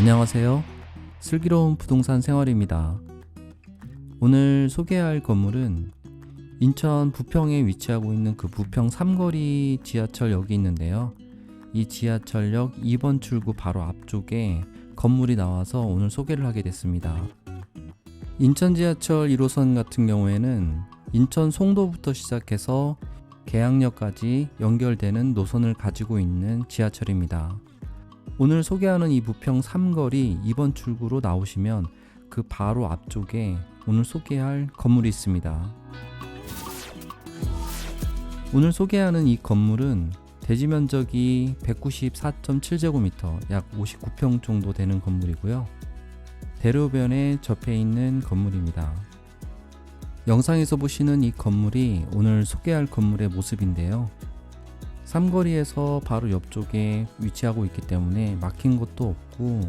안녕하세요. 슬기로운 부동산 생활입니다. 오늘 소개할 건물은 인천 부평에 위치하고 있는 그 부평 삼거리 지하철역이 있는데요. 이 지하철역 2번 출구 바로 앞쪽에 건물이 나와서 오늘 소개를 하게 됐습니다. 인천 지하철 1호선 같은 경우에는 인천 송도부터 시작해서 계양역까지 연결되는 노선을 가지고 있는 지하철입니다. 오늘 소개하는 이 부평 삼거리 2번 출구로 나오시면 그 바로 앞쪽에 오늘 소개할 건물이 있습니다. 오늘 소개하는 이 건물은 대지 면적이 194.7제곱미터, 약 59평 정도 되는 건물이고요. 대로변에 접해 있는 건물입니다. 영상에서 보시는 이 건물이 오늘 소개할 건물의 모습인데요. 삼거리에서 바로 옆쪽에 위치하고 있기 때문에 막힌 곳도 없고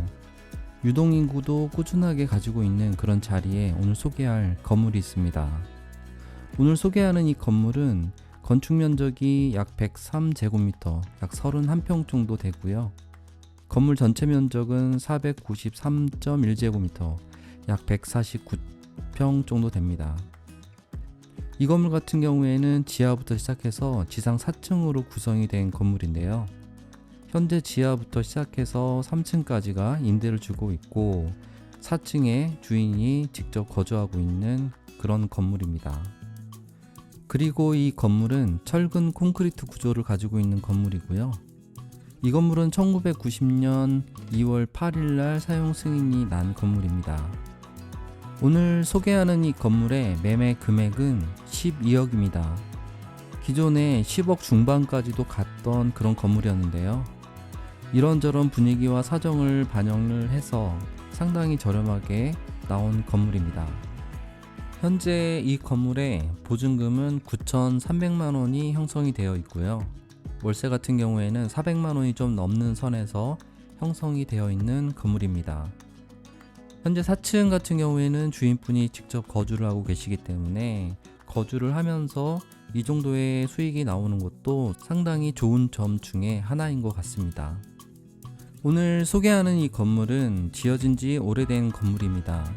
유동인구도 꾸준하게 가지고 있는 그런 자리에 오늘 소개할 건물이 있습니다. 오늘 소개하는 이 건물은 건축 면적이 약 103제곱미터, 약 31평 정도 되고요. 건물 전체 면적은 493.1제곱미터, 약 149평 정도 됩니다. 이 건물 같은 경우에는 지하부터 시작해서 지상 4층으로 구성이 된 건물인데요. 현재 지하부터 시작해서 3층까지가 임대를 주고 있고 4층에 주인이 직접 거주하고 있는 그런 건물입니다. 그리고 이 건물은 철근 콘크리트 구조를 가지고 있는 건물이고요. 이 건물은 1990년 2월 8일 날 사용 승인이 난 건물입니다. 오늘 소개하는 이 건물의 매매 금액은 12억입니다. 기존에 10억 중반까지도 갔던 그런 건물이었는데요. 이런저런 분위기와 사정을 반영을 해서 상당히 저렴하게 나온 건물입니다. 현재 이 건물의 보증금은 9,300만 원이 형성이 되어 있고요. 월세 같은 경우에는 400만 원이 좀 넘는 선에서 형성이 되어 있는 건물입니다. 현재 4층 같은 경우에는 주인분이 직접 거주를 하고 계시기 때문에 거주를 하면서 이 정도의 수익이 나오는 것도 상당히 좋은 점 중에 하나인 것 같습니다. 오늘 소개하는 이 건물은 지어진 지 오래된 건물입니다.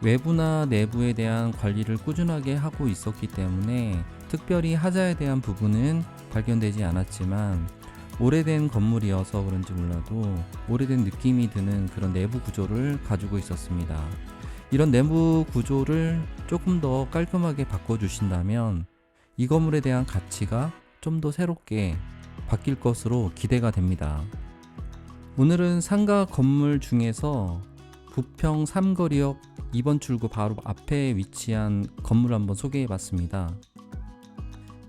외부나 내부에 대한 관리를 꾸준하게 하고 있었기 때문에 특별히 하자에 대한 부분은 발견되지 않았지만 오래된 건물이어서 그런지 몰라도 오래된 느낌이 드는 그런 내부 구조를 가지고 있었습니다. 이런 내부 구조를 조금 더 깔끔하게 바꿔주신다면 이 건물에 대한 가치가 좀 더 새롭게 바뀔 것으로 기대가 됩니다. 오늘은 상가 건물 중에서 부평 삼거리역 2번 출구 바로 앞에 위치한 건물 한번 소개해 봤습니다.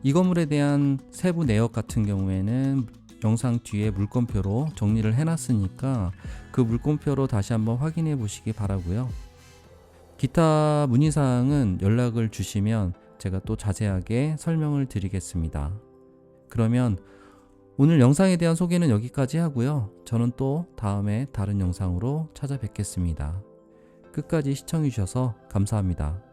이 건물에 대한 세부 내역 같은 경우에는 영상 뒤에 물건표로 정리를 해놨으니까 그 물건표로 다시 한번 확인해 보시기 바라고요. 기타 문의사항은 연락을 주시면 제가 또 자세하게 설명을 드리겠습니다. 그러면 오늘 영상에 대한 소개는 여기까지 하고요. 저는 또 다음에 다른 영상으로 찾아뵙겠습니다. 끝까지 시청해주셔서 감사합니다.